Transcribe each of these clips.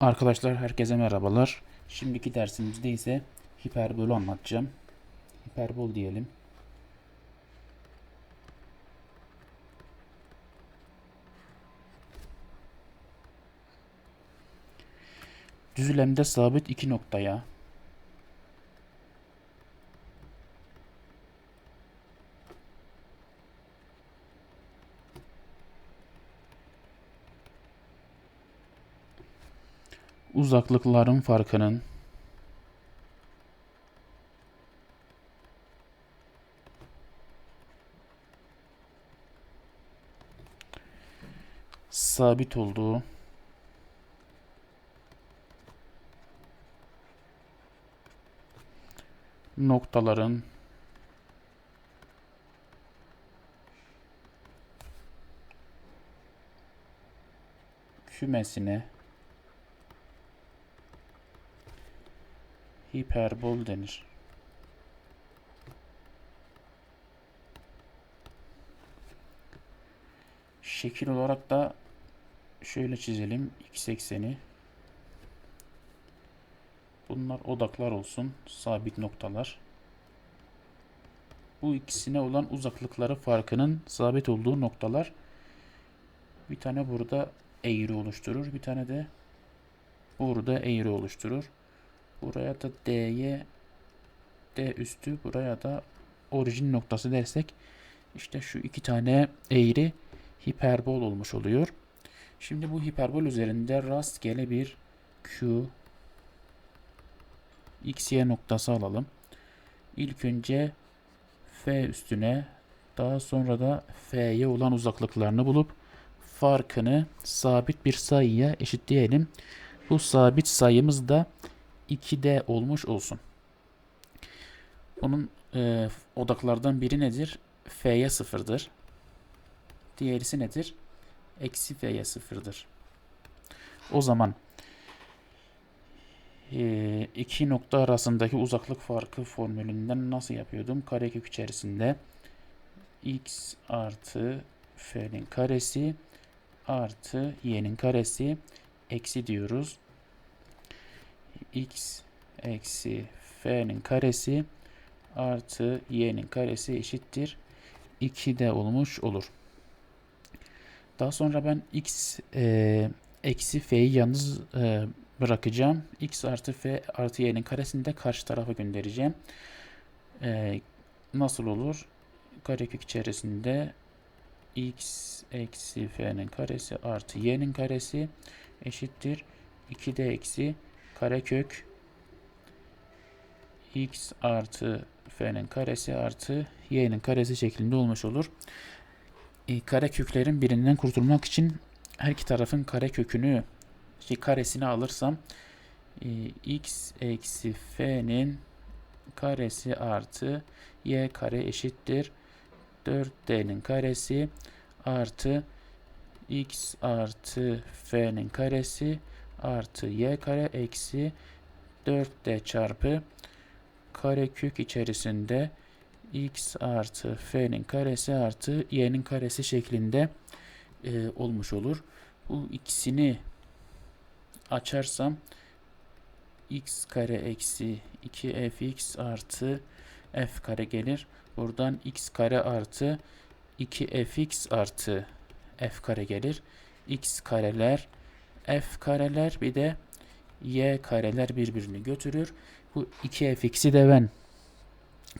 Arkadaşlar herkese merhabalar. Şimdiki dersimizde ise hiperbolü anlatacağım. Hiperbol diyelim. Düzlemde sabit iki noktaya uzaklıkların farkının sabit olduğu noktaların kümesine hiperbol denir. Şekil olarak da şöyle çizelim x ekseni. Bunlar odaklar olsun, sabit noktalar. Bu ikisine olan uzaklıkları farkının sabit olduğu noktalar. Bir tane burada eğri oluşturur, bir tane de burada eğri oluşturur. Buraya da D'ye D üstü buraya da orijin noktası dersek işte şu iki tane eğri hiperbol olmuş oluyor. Şimdi bu hiperbol üzerinde rastgele bir Q x, y noktası alalım. İlk önce F üstüne daha sonra da F'ye olan uzaklıklarını bulup farkını sabit bir sayıya eşitleyelim. Bu sabit sayımız da 2D olmuş olsun. Bunun e, odaklardan biri nedir? F'ye sıfırdır. Diğerisi nedir? Eksi F'ye sıfırdır. O zaman e, iki nokta arasındaki uzaklık farkı formülünden nasıl yapıyordum? Karekök içerisinde x artı f'nin karesi artı y'nin karesi eksi diyoruz x eksi f'nin karesi artı y'nin karesi eşittir 2 olmuş olur. Daha sonra ben x e, eksi f'yi yalnız e, bırakacağım. x artı f artı y'nin karesini de karşı tarafa göndereceğim. E, nasıl olur? Karekök içerisinde x eksi f'nin karesi artı y'nin karesi eşittir 2d eksi karekök x artı f'nin karesi artı y'nin karesi şeklinde olmuş olur. E, kareköklerin birinden kurtulmak için her iki tarafın karekökünü şey, karesini alırsam e, x eksi f'nin karesi artı y kare eşittir 4d'nin karesi artı x artı f'nin karesi artı y kare eksi 4d çarpı karekök içerisinde x artı f'nin karesi artı y'nin karesi şeklinde e, olmuş olur. Bu ikisini açarsam x kare eksi 2 fx artı f kare gelir. Buradan x kare artı 2 fx artı f kare gelir. x kareler f kareler bir de y kareler birbirini götürür. Bu 2 fx'i de ben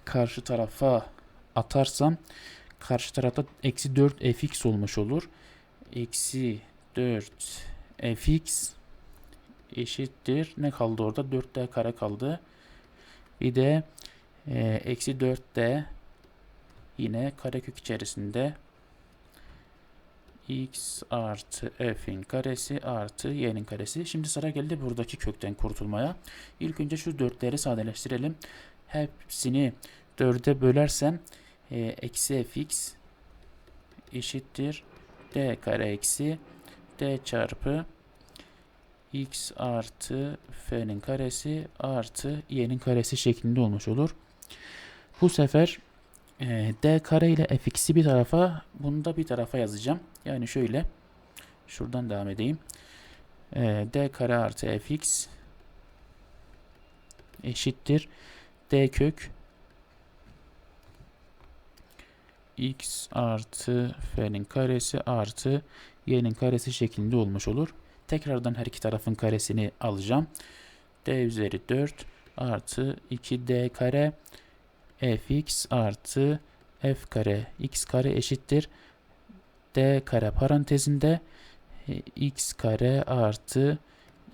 karşı tarafa atarsam karşı tarafta eksi 4 fx olmuş olur. Eksi 4 fx eşittir. Ne kaldı orada? 4d kare kaldı. Bir de e, eksi 4d yine karekök içerisinde x artı f'in karesi artı y'nin karesi. Şimdi sıra geldi buradaki kökten kurtulmaya. İlk önce şu dörtleri sadeleştirelim. Hepsini dörde bölersem e, eksi fx eşittir d kare eksi d çarpı x artı f'nin karesi artı y'nin karesi şeklinde olmuş olur. Bu sefer e, d kare ile fx'i bir tarafa bunu da bir tarafa yazacağım. Yani şöyle şuradan devam edeyim. e, d kare artı fx eşittir d kök x artı f'nin karesi artı y'nin karesi şeklinde olmuş olur. Tekrardan her iki tarafın karesini alacağım. d üzeri 4 artı 2d kare fx artı f kare x kare eşittir d kare parantezinde e, x kare artı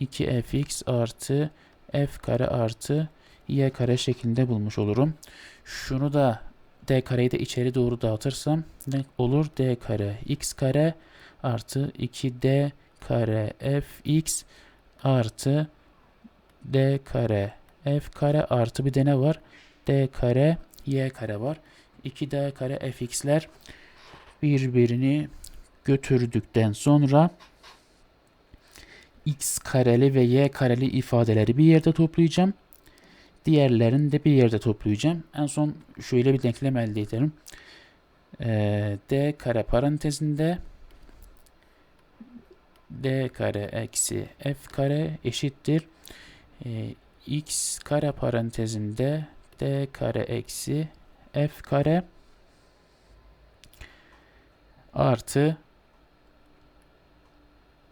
2fx artı f kare artı y kare şeklinde bulmuş olurum. Şunu da d kareyi de içeri doğru dağıtırsam ne olur? d kare x kare artı 2d kare fx artı d kare f kare artı bir de ne var? d kare y kare var. 2d kare fx'ler birbirini götürdükten sonra x kareli ve y kareli ifadeleri bir yerde toplayacağım. Diğerlerini de bir yerde toplayacağım. En son şöyle bir denklem elde edelim. Ee, d kare parantezinde d kare eksi f kare eşittir. Ee, x kare parantezinde d kare eksi f kare artı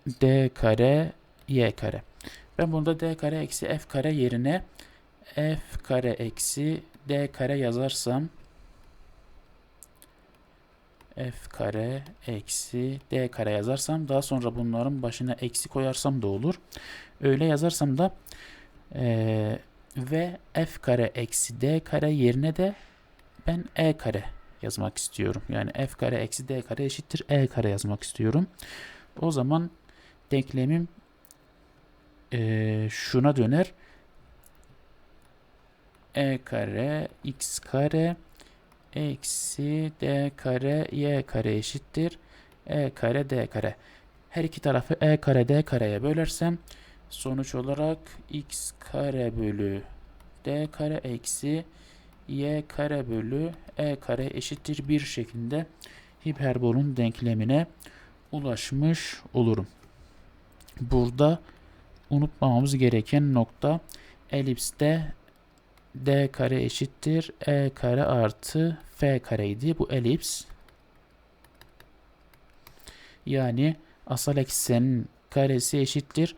d kare y kare. Ben bunda d kare eksi f kare yerine f kare eksi d kare yazarsam f kare eksi d kare yazarsam daha sonra bunların başına eksi koyarsam da olur. Öyle yazarsam da e, ve f kare eksi d kare yerine de ben e kare yazmak istiyorum. Yani f kare eksi d kare eşittir e kare yazmak istiyorum. O zaman denklemim e, şuna döner. e kare x kare eksi d kare y kare eşittir e kare d kare. Her iki tarafı e kare d kareye bölersem sonuç olarak x kare bölü d kare eksi y kare bölü e kare eşittir 1 şeklinde hiperbolun denklemine ulaşmış olurum. Burada unutmamamız gereken nokta elipste d kare eşittir e kare artı f kareydi. Bu elips yani asal eksenin karesi eşittir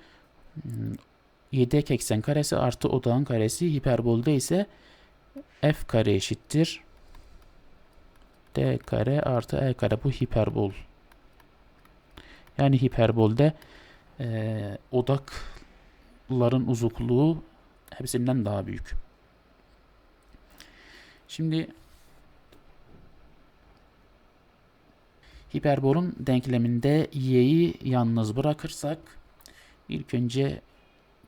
yedek eksen karesi artı odağın karesi hiperbolde ise f kare eşittir d kare artı e kare bu hiperbol. Yani hiperbolde e, odakların uzunluğu hepsinden daha büyük. Şimdi hiperbolun denkleminde y'yi yalnız bırakırsak ilk önce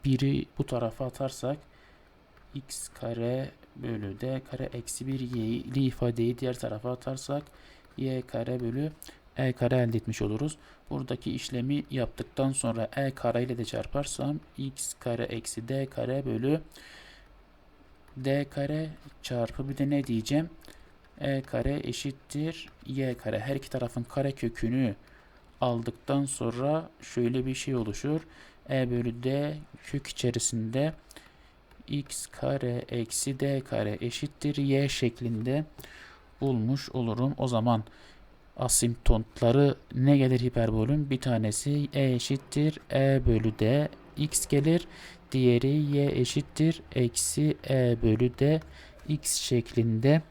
biri bu tarafa atarsak x kare bölü d kare eksi 1 y'li ifadeyi diğer tarafa atarsak y kare bölü e kare elde etmiş oluruz. Buradaki işlemi yaptıktan sonra e kare ile de çarparsam x kare eksi d kare bölü d kare çarpı bir de ne diyeceğim? e kare eşittir y kare. Her iki tarafın kare kökünü aldıktan sonra şöyle bir şey oluşur. e bölü d kök içerisinde x kare eksi d kare eşittir y şeklinde bulmuş olurum. O zaman asimptotları ne gelir hiperbolün? Bir tanesi e eşittir e bölü d x gelir. Diğeri y eşittir eksi e bölü d x şeklinde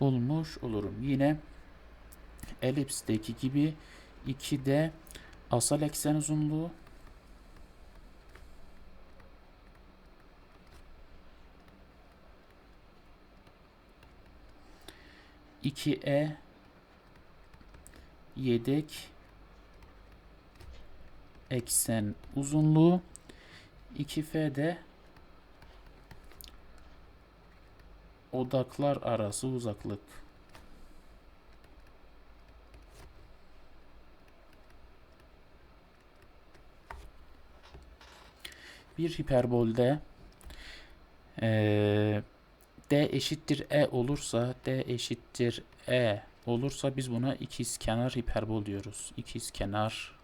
bulmuş olurum. Yine elipsteki gibi 2D asal eksen uzunluğu iki E yedek eksen uzunluğu 2F de odaklar arası uzaklık. Bir hiperbolde ee, d eşittir e olursa d eşittir e olursa biz buna ikiz kenar hiperbol diyoruz. İkiz kenar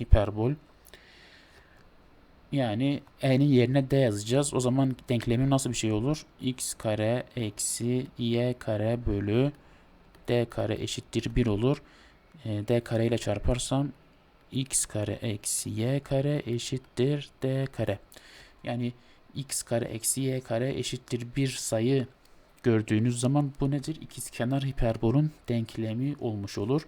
hiperbol. Yani e'nin yerine d yazacağız. O zaman denklemin nasıl bir şey olur? x kare eksi y kare bölü d kare eşittir 1 olur. D kare ile çarparsam x kare eksi y kare eşittir d kare. Yani x kare eksi y kare eşittir bir sayı gördüğünüz zaman bu nedir? İkizkenar hiperbolün denklemi olmuş olur.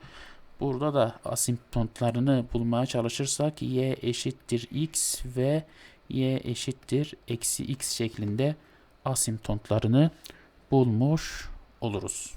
Burada da asimptotlarını bulmaya çalışırsak y eşittir x ve y eşittir eksi x şeklinde asimptotlarını bulmuş oluruz.